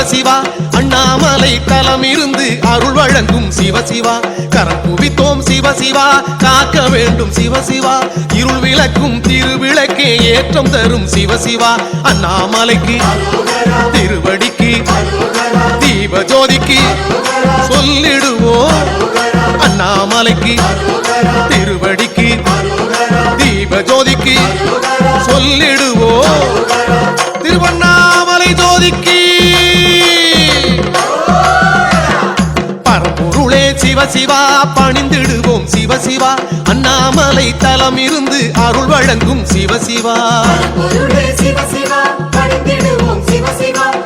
சிவசிவா. அண்ணாமலை தலம் இருந்து அருள் வழங்கும் சிவசிவா. கரம் குவித்தோம் சிவ காக்க வேண்டும் சிவசிவா. இருள் விளக்கும் திருவிளக்கே ஏற்றம் தரும் சிவசிவா. அண்ணாமலைக்கு திருவடிக்கு தீப ஜோதிக்கு சொல்லிடுவோம். அண்ணாமலைக்கு திருவடிக்கு தீப ஜோதிக்கு சொல்லிடுவோம். சிவசிவா பணிந்திடுவோம் சிவசிவா. அண்ணாமலை தலம் இருந்து அருள் வழங்கும் சிவசிவா. சிவசிவா பணிந்திடுவோம் சிவசிவா.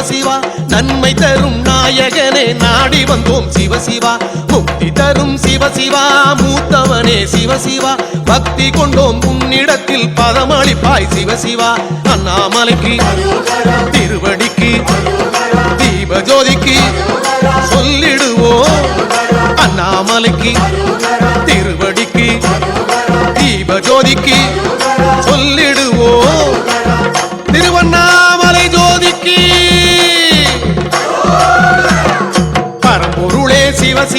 சிவசிவா நன்மை தரும் நாயகனே நாடி வந்தோம் சிவசிவா. முக்தி தரும் சிவசிவா மூத்தவனே சிவசிவா. பக்தி கொண்டோம் உன்னிடத்தில் பதமளிப்பாய் சிவசிவா. அண்ணாமலைக்கு திருவடிக்கு தீபஜோதிக்கு சொல்லிடுவோம். அண்ணாமலைக்கு திருவடிக்கு தீபஜோதிக்கு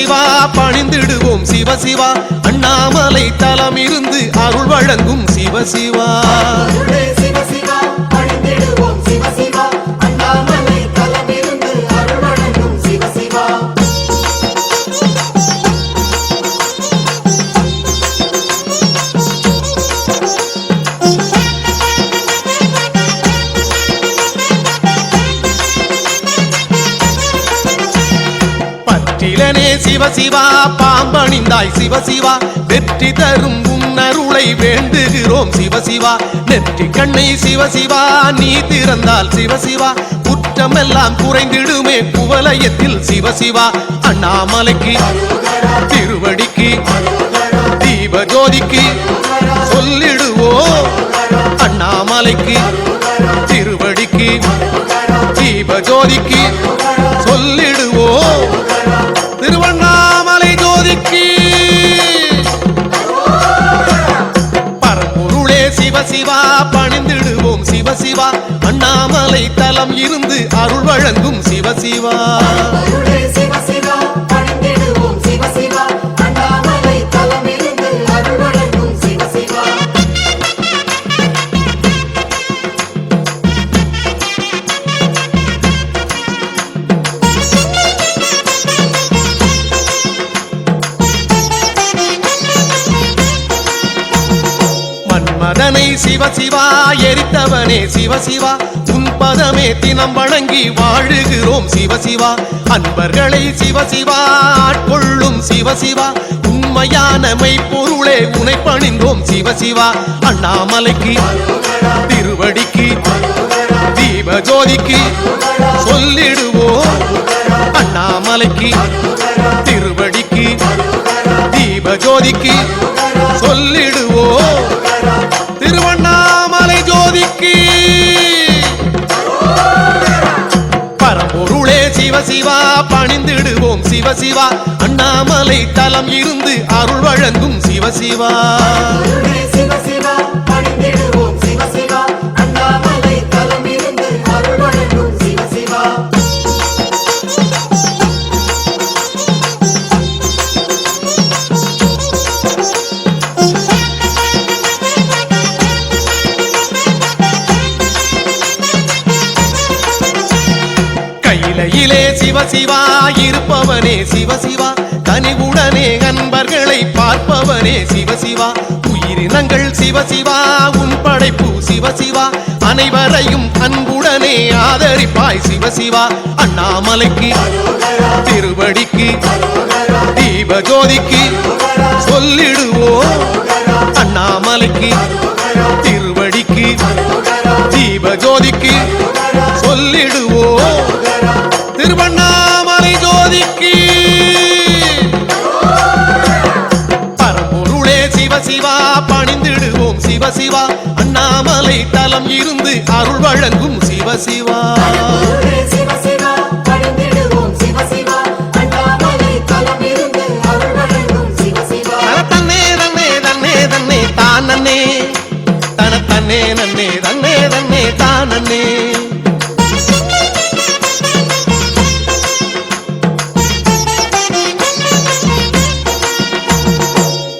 சிவா பணிந்திடுவோம் சிவ சிவா. அண்ணாமலை தலம் இருந்து அருள் வழங்கும் சிவ. சிவசிவா பாம்பணிந்தாய் சிவசிவா வெற்றி தரும் உன்னருளை வேண்டுகிறோம் சிவசிவா நெற்றி கண்ணை சிவசிவா நீ திறந்தால் சிவசிவா குற்றமெல்லாம் குறைந்திடுமே குவலயத்தில் சிவசிவா அண்ணாமலைக்கு திருவடிக்கு தீபஜோதிக்கு சொல்லிடுவோ. அண்ணாமலைக்கு திருவடிக்கு தீபஜோதிக்கு தலம் இருந்து அருள் வழங்கும் சிவசிவா சிவசிவா எரித்தவனே சிவசிவா உன் பதமே தினம் வணங்கி வாழுகிறோம் சிவசிவா அன்பர்களை சிவசிவா ஆட்கொள்ளும் சிவசிவா உண்மையான மெய்ப்பொருளே உனை பணிந்தோம் சிவசிவா அண்ணாமலைக்கு திருவடிக்கு தீபஜோதிக்கு சொல்லிடுவோம். அண்ணாமலைக்கு திருவடிக்கு தீபஜோதிக்கு சொல்லிடுவோம். சிவசிவா பணிந்திடுவோம் சிவசிவா. அண்ணாமலை தலம் இருந்து அருள் வழங்கும் சிவசிவா. கையிலையிலே சிவ சிவா இருப்பவனே சிவ சிவா. கனிவுடனே அன்பர்களை பார்ப்பவனே சிவ சிவா. உயிரினங்கள் சிவ சிவா உன் படைப்பு சிவ சிவா. அனைவரையும் அன்புடனே ஆதரிப்பாய் சிவ சிவா. அண்ணாமலைக்கு திருவடிக்கு தீபஜோதிக்கு சொல்லிடுவோம். அண்ணாமலைக்கு வழங்கும் சிவசிவா தன தன்னே தன்னே தன்னே தன்னே தான் தன தன்னே நன்னே தன்னே தன்னே தான் நன்னே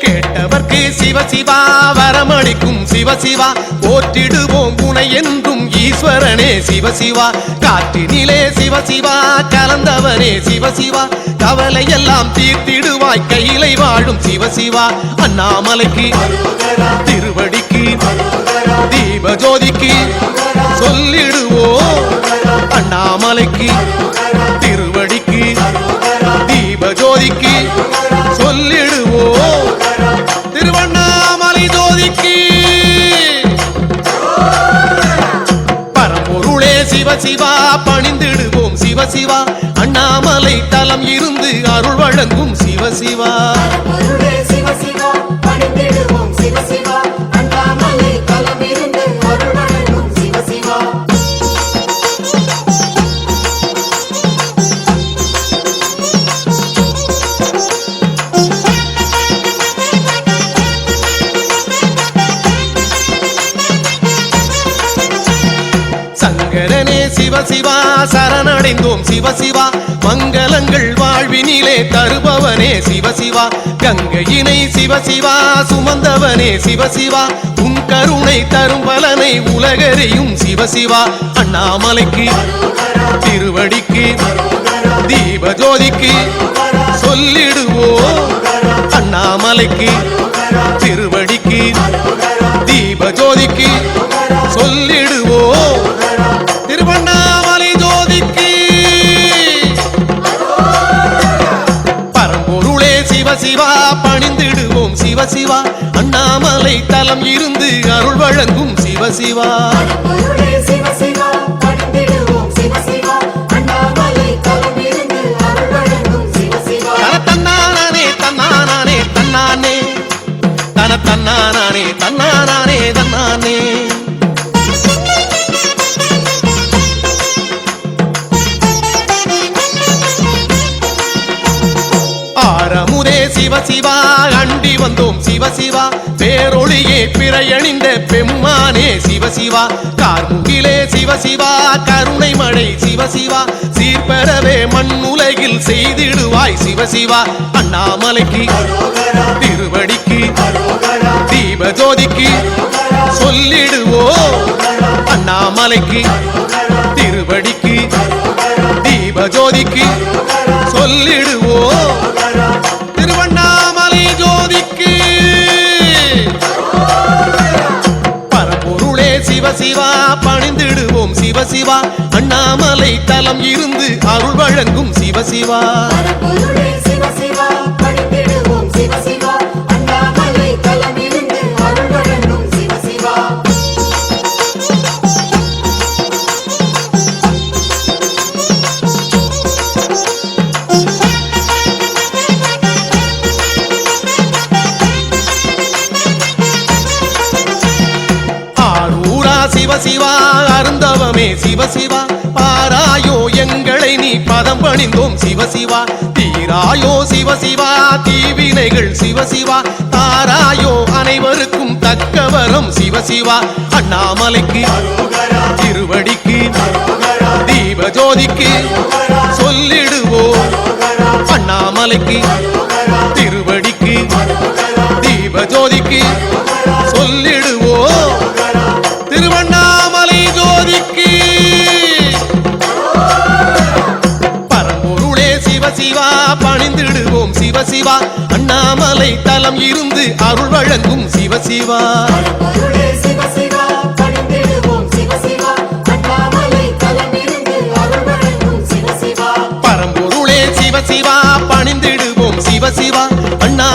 கேட்டவர்க்கு சிவசிவா வரமளிக்கும் சிவசிவா போற்றிடுவோம் குணை என்றும் ஈஸ்வரனே. சிவசிவா காற்றினிலே சிவசிவா கலந்தவனே சிவசிவா கவலை எல்லாம் தீர்த்திடுவாய் கையிலை வாழும் சிவசிவா அண்ணாமலைக்கு திருவடிக்கு தீபஜோதிக்கு சொல்லிடுவோம். அண்ணாமலைக்கு சிவசிவா. அண்ணாமலை தலம் இருந்து அருள் வழங்கும் சிவசிவா. சிவசிவா சிவ சிவா சரணடைந்தோம் சிவ சிவா. மங்களங்கள் வாழ்வினிலே தருபவனே சிவ சிவா. கங்கையினை சிவ சிவா சுமந்தவனே சிவ சிவா. உன் கருணை தரும் பலனை உலகறியும் சிவசிவா அண்ணாமலைக்கு திருவடிக்கு தீபஜோதிக்கு சொல்லிடுவோ. அண்ணாமலைக்கு திருவடிக்கு தீபஜோதிக்கு சொல்லி சிவசிவா பணிந்திடுவோம் சிவசிவா. அண்ணாமலை தலம் இருந்து அருள் வழங்கும் சிவசிவா. வந்தோம் சிவசிவா பேரொளியே பிறையணிந்த பெம்மானே சிவசிவா கார்முகிலே சிவசிவா கருணை மழை சிவசிவா சீர்பெறவே மண்ணுலகில் செய்திடுவாய் சிவசிவா அண்ணாமலைக்கு திருவடிக்கு தீபஜோதிக்கு சொல்லிடுவோ. அண்ணாமலைக்கு திருவடிக்கு தீபஜோதிக்கு சொல்லிடுவோம் சிவசிவா. அண்ணாமலை தலம் இருந்து அருள் வழங்கும் சிவசிவா. சிவசிவா பாராயோ எங்களை நீ பதம் பணிந்தோம். சிவசிவா தீராயோ சிவசிவா தீவினைகள் சிவசிவா தாராயோ அனைவருக்கும் தக்கவரம் சிவசிவா அண்ணாமலைக்கு திருவடிக்கு தீபஜோதிக்கு சொல்லிடுவோ அண்ணாமலைக்கு திருவடிக்கு தீபஜோதிக்கு சொல்லிடுவோ திருவண்ணாமலை ஜோதிக்கு சிவசிவா பணிந்திடுவோம் சிவசிவா. அண்ணாமலை தலம் இருந்து அருள் வழங்கும் சிவசிவா. பரம்பொருளே சிவசிவா பணிந்திடுவோம் சிவசிவா.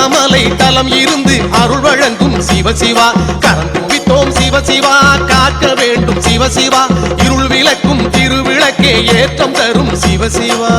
அண்ணாமலை தலம் இருந்து அருள் வழங்கும் சிவசிவா கரம் குவித்தோம் சிவசிவா காக்க வேண்டும் சிவசிவா இருள் விளக்கும் திருவிளக்கே ஏற்றம் தரும் சிவசிவா